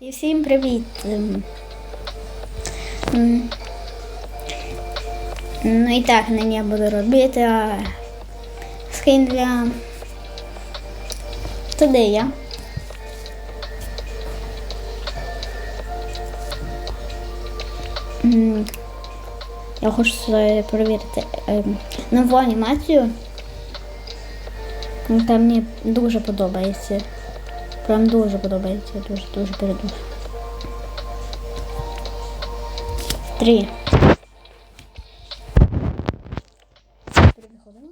І всім привіт. Ем, Ну і так, нині я буду робити скин для туди я. Я хочу перевірити ем, нову анімацію. яка мені дуже подобається. Прям дуже подобається, дуже, дуже передуже. Три. Переходимо.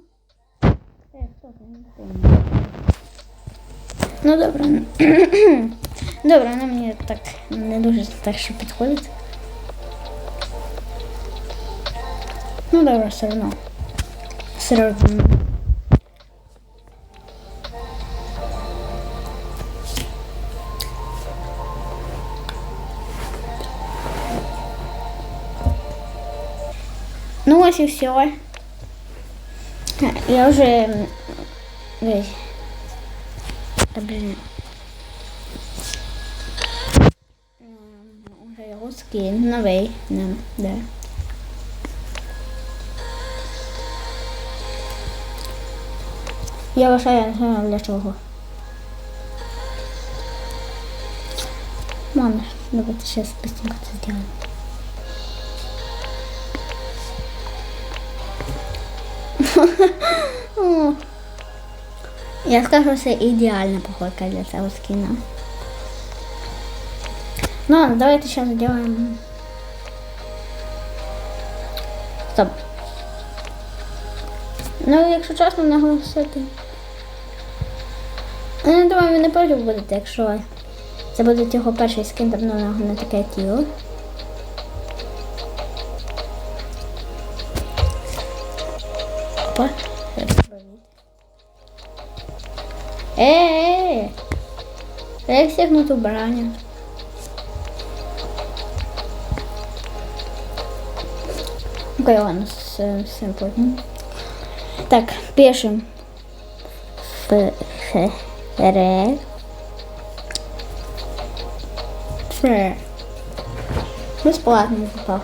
Е, хто там? Не помню. Ну добре. Добре, вона мені так не дуже так що підходить. Ну добре, все одно. Все одно. Ну ось і все. Я вже блін. Уже його скин новий. Не, де. Я вважаю, не знаю для чого. Ладно, давайте сейчас быстренько це сделаем. Я скажу, це ідеальна походка для цього скина. Ну давайте сейчас сделаем. Стоп. Ну, якщо чесно, наголосити. Я не думаю, ви не проти якщо це буде його перший скин, там на таке тіло. Опа. Е-е-е! Як стягнути убрання? Окей, ладно, с, с потім. Так, пишем. Ф, Ф, Р. Ф. Бесплатно попав.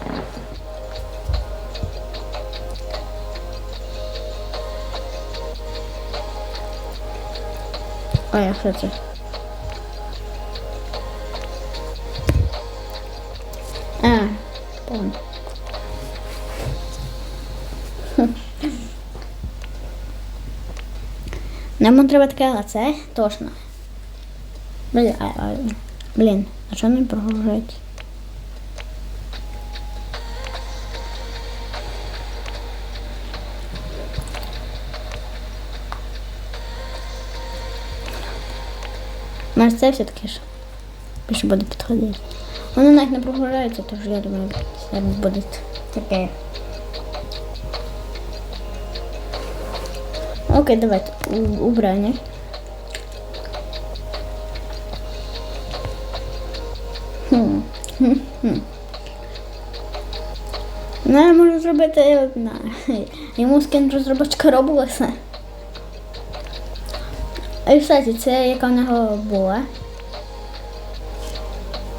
А я що це? А, понял. Нам треба таке лице, точно. Блін, а, а, блін, а що не прогружається? Може це все-таки ж більше буде підходити. Воно навіть не прогружається, тож я думаю, це буде таке. Окей, давайте. Убрання. Хм. Хм. Хм. Ну, я можу зробити одна. Йому скин розробочка І, кстати, це яка в нього була.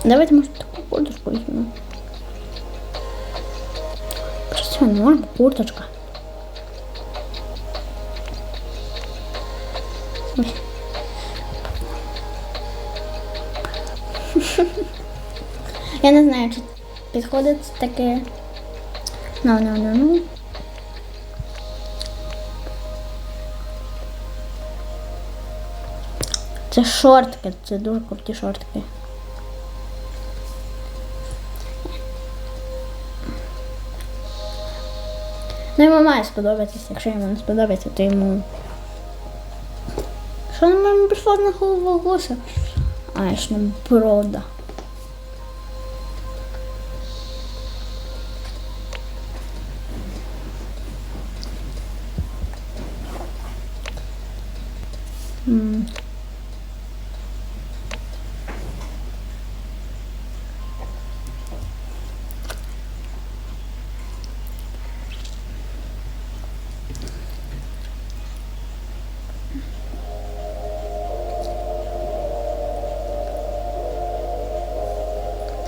Давайте, може, таку курточку візьмемо. Не можна курточка. Я не знаю, чи підходить таке. Ну, ну, ну, ну. Це шортки, це дуже круті шортки. Ну, йому має сподобатися, якщо йому не сподобається, то йому. Що на мене прийшло на голову гуса? А, я ж не брода. М.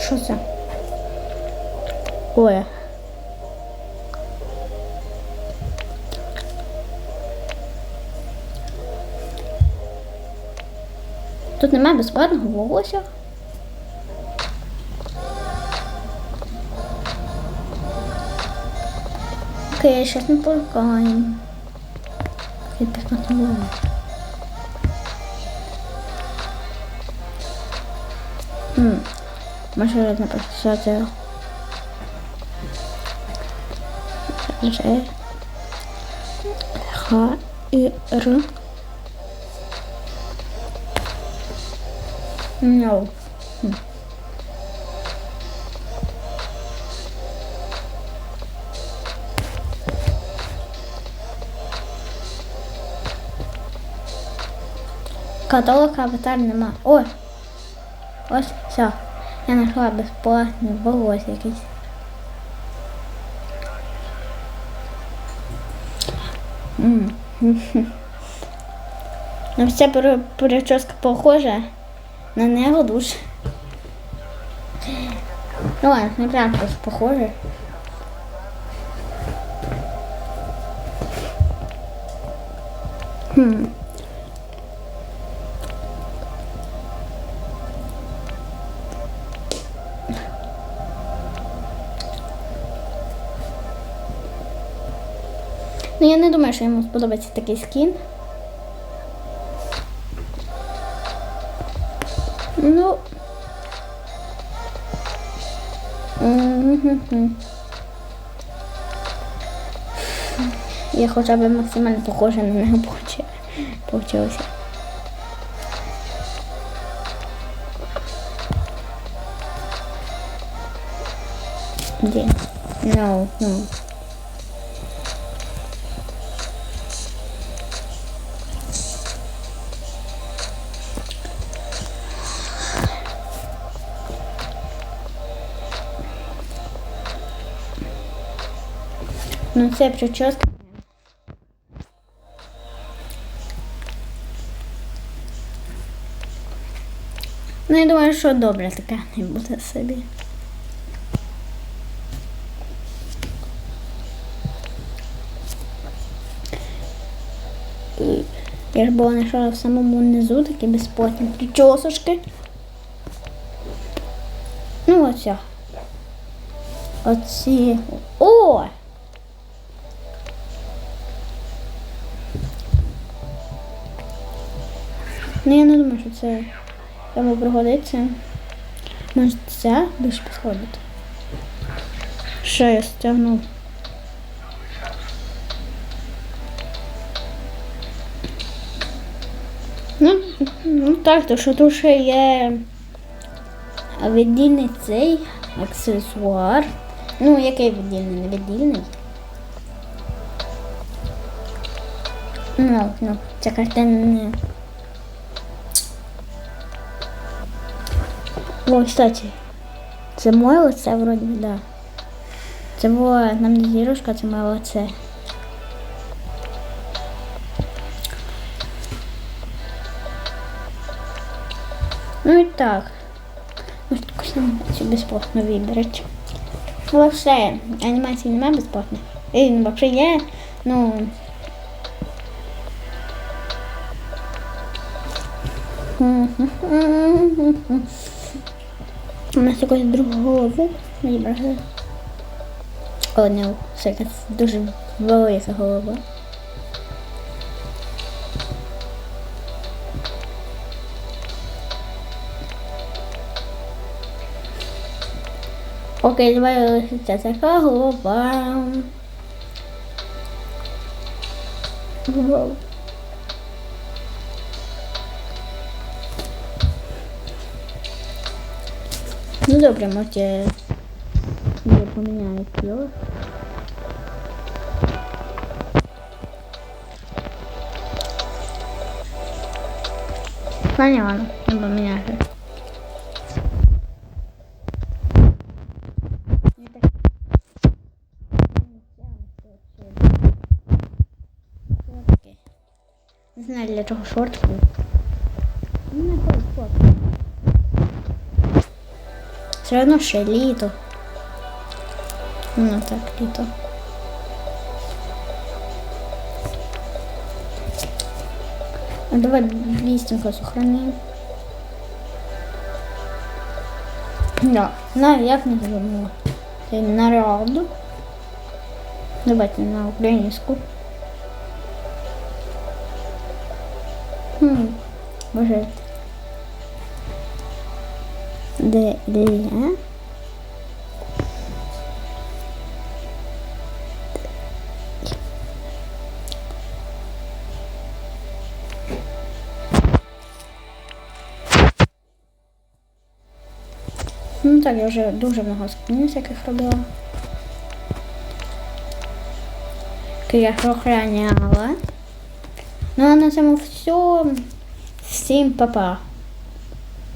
Що це? Ой. Тут немає безплатного волосся. Окей, сейчас мы полкаем. Окей, безплатно волосся. Хм. Може написати. Ж. Х і Р. No. Хм. Каталог аватар нема. О! Ось все. Я знайшла безплатний волосся якийсь. М. Ну, вся прическа похожа на нього дуже. Ну ладно, не прям просто похоже. Хм. Ну, я не думаю, що йому сподобається такий скін. Ну. Я хоча б максимально похожа на нього получи- получилося. Де? No, no. Ну це прическа. Ну, я думаю, що добре така не буде собі. Я ж була знайшла в самому низу такі безплатні причосочки. Ну, оця. Оці. Ну, я не думаю, що це йому пригодиться. Може, ця більш підходить. Що я стягнув? Ну, ну так, то що тут ще є віддільний цей аксесуар. Ну, який віддільний, не віддільний. Ну, ну, ця картина не. О, кстати, це моє лице вроді, да. Це була нам не зірочка, це моє лице. Ну і так. Може якось анімацію безплатно виберуть. Ну, вообще, анімації немає безплатно. І ну, вообще є, ну. У нас якось другу голову вибрали. О, не, це якась дуже велика голова. Окей, давай лишиться така голова. Вау. Ну добре, може я поміняю кльово. Понятно, не поміняю. Не знаю для чого шорт. Ну, не. Все одно ще літо. Ну так, літо. А давай быстренько сохраним. Да, на, як не забула. Це наряд. Давайте на українську. Хм, боже. Де, де? Ну так, я вже дуже много скринів всяких робила. Я охраняла. Ну а на цьому все. Всім па-па.